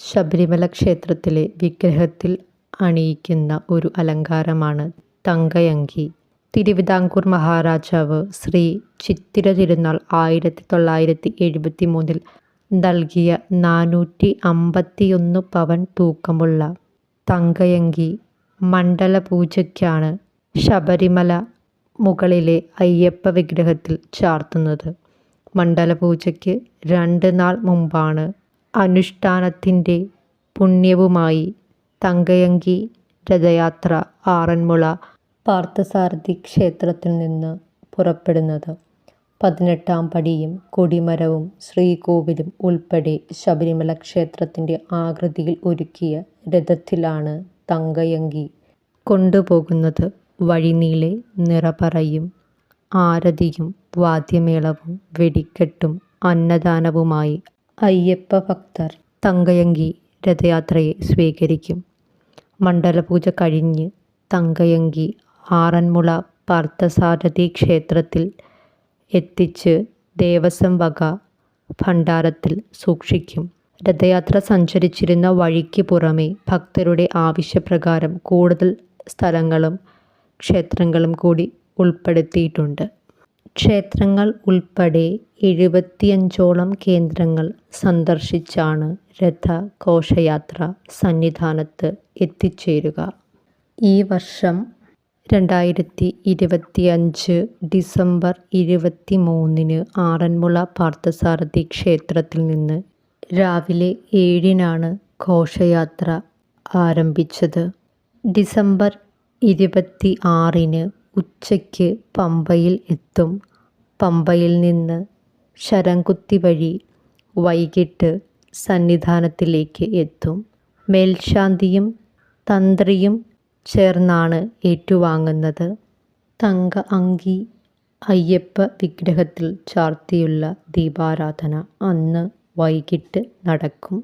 ശബരിമല ക്ഷേത്രത്തിലെ വിഗ്രഹത്തിൽ അണിയിക്കുന്ന ഒരു അലങ്കാരമാണ് തങ്കയങ്കി. തിരുവിതാംകൂർ മഹാരാജാവ് ശ്രീ ചിത്തിര തിരുനാൾ ആയിരത്തി തൊള്ളായിരത്തി എഴുപത്തി മൂന്നിൽ നൽകിയ നാനൂറ്റി അമ്പത്തിയൊന്ന് പവൻ തൂക്കമുള്ള തങ്കയങ്കി മണ്ഡല പൂജയ്ക്കാണ് ശബരിമല മുകളിലെ അയ്യപ്പ വിഗ്രഹത്തിൽ ചാർത്തുന്നത്. മണ്ഡല പൂജയ്ക്ക് രണ്ട് നാൾ മുമ്പാണ് അനുഷ്ഠാനത്തിന്റെ പുണ്യവുമായി തങ്കയങ്കി രഥയാത്ര ആറന്മുള പാർത്ഥസാരഥി ക്ഷേത്രത്തിൽ നിന്ന് പുറപ്പെടുന്നത്. പതിനെട്ടാം പടിയും കൊടിമരവും ശ്രീകോവിലും ഉൾപ്പെടെ ശബരിമല ക്ഷേത്രത്തിന്റെ ആകൃതിയിൽ ഒരുക്കിയ രഥത്തിലാണ് തങ്കയങ്കി കൊണ്ടുപോകുന്നത്. വഴിനീളെ നിറപറയും ആരതിയും വാദ്യമേളവും വെടിക്കെട്ടും അന്നദാനവുമായി അയ്യപ്പഭക്തർ തങ്കയങ്കി രഥയാത്രയെ സ്വീകരിക്കും. മണ്ഡലപൂജ കഴിഞ്ഞ് തങ്കയങ്കി ആറന്മുള പാർത്ഥസാരഥി ക്ഷേത്രത്തിൽ എത്തിച്ച് ദേവസ്വം വക ഭണ്ഡാരത്തിൽ സൂക്ഷിക്കും. രഥയാത്ര സഞ്ചരിച്ചിരുന്ന വഴിക്ക് പുറമെ ഭക്തരുടെ ആവശ്യപ്രകാരം കൂടുതൽ സ്ഥലങ്ങളും ക്ഷേത്രങ്ങളും കൂടി ഉൾപ്പെടുത്തിയിട്ടുണ്ട്. ക്ഷേത്രങ്ങൾ ഉൾപ്പെടെ എഴുപത്തിയഞ്ചോളം കേന്ദ്രങ്ങൾ സന്ദർശിച്ചാണ് രഥ ഘോഷയാത്ര സന്നിധാനത്ത് എത്തിച്ചേരുക. ഈ വർഷം രണ്ടായിരത്തി ഇരുപത്തിയഞ്ച് ഡിസംബർ ഇരുപത്തി മൂന്നിന് ആറന്മുള പാർത്ഥസാരഥി ക്ഷേത്രത്തിൽ നിന്ന് രാവിലെ ഏഴിനാണ് ഘോഷയാത്ര ആരംഭിച്ചത്. ഡിസംബർ ഇരുപത്തിആറിന് ഉച്ചയ്ക്ക് പമ്പയിൽ എത്തും. പമ്പയിൽ നിന്ന് ശരംകുത്തി വഴി വൈകിട്ട് സന്നിധാനത്തിലേക്ക് എത്തും. മേൽശാന്തിയും തന്ത്രിയും ചേർന്നാണ് ഏറ്റുവാങ്ങുന്നത്. തങ്ക അങ്കി അയ്യപ്പ വിഗ്രഹത്തിൽ ചാർത്തിയുള്ള ദീപാരാധന അന്ന് വൈകിട്ട് നടക്കും.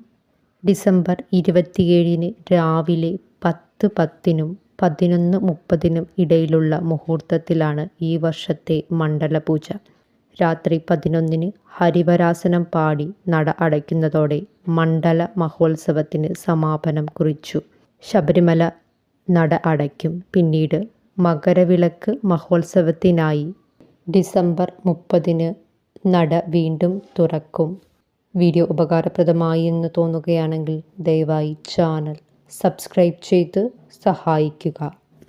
ഡിസംബർ ഇരുപത്തിയേഴിന് രാവിലെ പത്ത് പത്തിനും പതിനൊന്ന് മുപ്പതിനും ഇടയിലുള്ള മുഹൂർത്തത്തിലാണ് ഈ വർഷത്തെ മണ്ഡലപൂജ. രാത്രി പതിനൊന്നിന് ഹരിവരാസനം പാടി നട അടയ്ക്കുന്നതോടെ മണ്ഡല മഹോത്സവത്തിന് സമാപനം കുറിച്ചു. ശബരിമല നട അടയ്ക്കും. പിന്നീട് മകരവിളക്ക് മഹോത്സവത്തിനായി ഡിസംബർ മുപ്പതിന് നട വീണ്ടും തുറക്കും. വീഡിയോ ഉപകാരപ്രദമായി എന്ന് തോന്നുകയാണെങ്കിൽ ദയവായി ചാനൽ സബ്സ്ക്രൈബ് ചെയ്ത് സഹായിക്കുക.